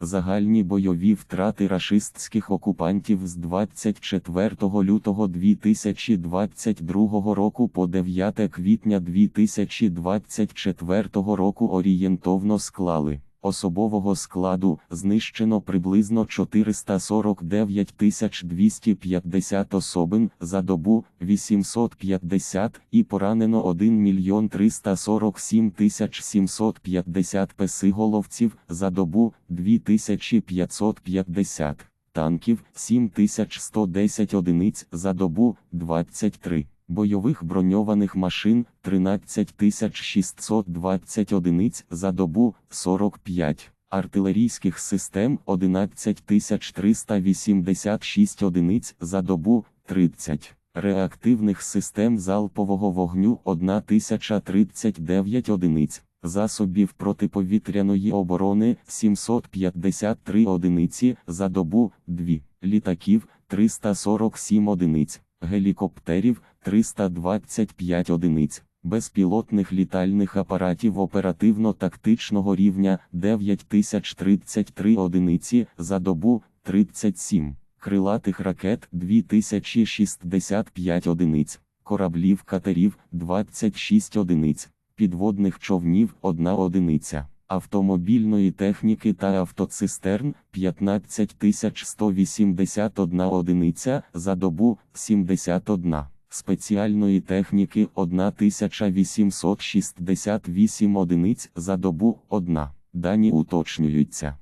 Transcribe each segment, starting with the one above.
Загальні бойові втрати рашистських окупантів з 24 лютого 2022 року по 9 квітня 2024 року орієнтовно склали. Особового складу знищено приблизно 449 250 особин за добу 850 і поранено 1 мільйон 347 750 песиголовців за добу 2550 танків 7110 одиниць за добу 23 бойових броньованих машин 13620 одиниць за добу 45, артилерійських систем 11386 одиниць за добу 30, реактивних систем залпового вогню 1039 одиниць. Засобів протиповітряної оборони 753 одиниці за добу 2, літаків 347 одиниць, гелікоптерів 325 одиниць, безпілотних літальних апаратів оперативно-тактичного рівня 9033 одиниці за добу 37, крилатих ракет 2065 одиниць, кораблів катерів 26 одиниць, підводних човнів 1 одиниця. Автомобільної техніки та автоцистерн 15181 одиниця за добу 71, спеціальної техніки 1868 одиниць за добу 1. Дані уточнюються.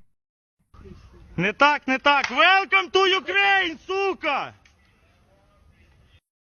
Не так, не так. Welcome to Ukraine,